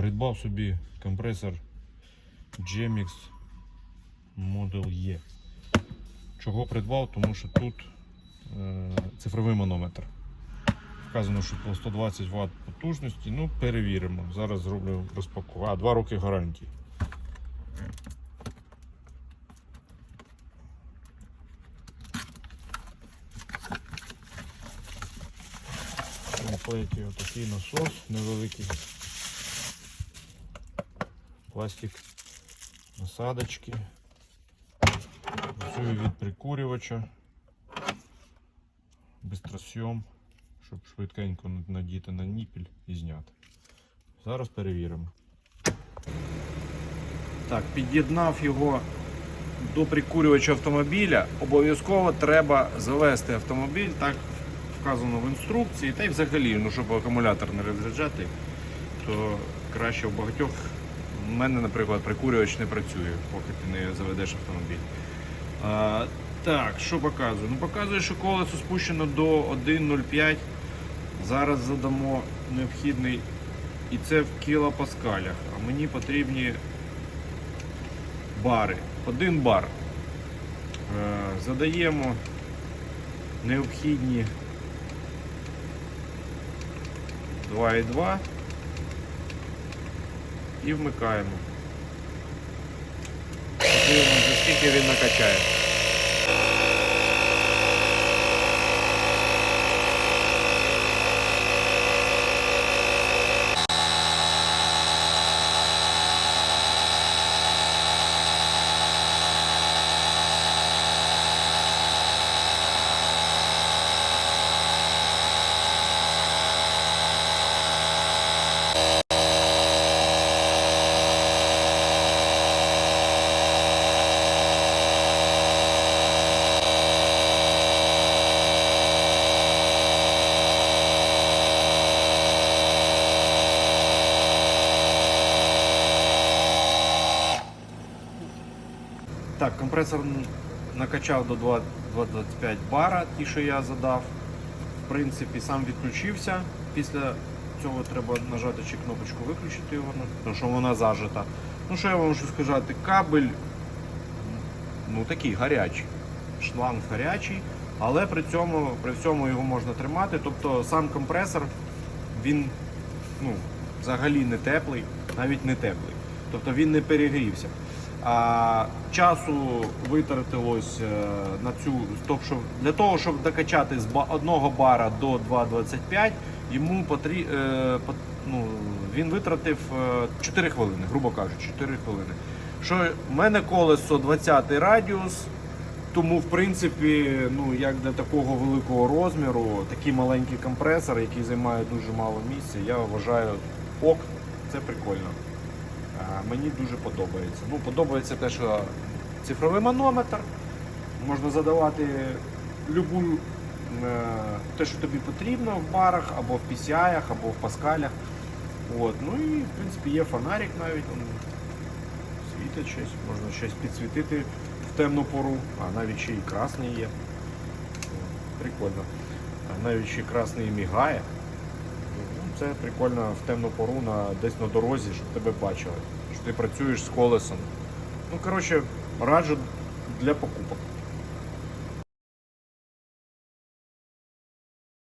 Придбав собі компресор Gemix Model E. Чого придбав? Тому що тут е, цифровий манометр. Вказано, що по 120 Вт потужності. Ну, перевіримо. Зараз зроблю розпаковку. А, 2 роки гарантії. Наклеїти отакий насос невеликий. Пластик насадочки. Працює від прикурювача. Бистросйом, щоб швидкенько надіти на ніпіль і зняти. Зараз перевіримо. Так, під'єднав його до прикурювача автомобіля. Обов'язково треба завести автомобіль, так вказано в інструкції. Та й взагалі, ну, щоб акумулятор не розряджати, то краще у багатьох. У мене, наприклад, прикурювач не працює, поки ти не заведеш автомобіль. А, так, що показує? Ну, показує, що колесо спущено до 1,05. Зараз задамо необхідний. І це в кілопаскалях. А мені потрібні бари. Один бар. Е, Задаємо необхідні 2,2 і вмикаємо. Дивимося, скільки він накачає. Так, компресор накачав до 2 2,25 бара, ті, що я задав. В принципі, сам відключився. Після цього треба нажати чи кнопочку виключити його, ну, тому що вона зажата. Ну що я вам можу сказати? Кабель ну такий гарячий. Шланг гарячий, але при цьому при всьому його можна тримати. Тобто сам компресор він ну, взагалі не теплий, навіть не теплий. Тобто він не перегрівся. Часу витратилось е, на цю тобто, щоб- для того, щоб докачати з одного бара до 2,25, йому потрі, е, ну, він витратив е, 4 хвилини, грубо кажучи, 4 хвилини. Що в мене колесо 20 радіус, тому в принципі, ну як для такого великого розміру, такий маленький компресор, який займає дуже мало місця, я вважаю ок, це прикольно. Мені дуже подобається. Ну, подобається те, що цифровий манометр, можна задавати любу, е, те, що тобі потрібно в барах, або в PCI, або в паскалях. От. Ну і в принципі є фонарик навіть, он світить щось, можна щось підсвітити в темну пору, а навіть ще і красний є. Прикольно. А навіть ще красний мігає. Це прикольно в темну пору на, десь на дорозі, щоб тебе бачили. Що ти працюєш з колесом. Ну, коротше, раджу для покупок.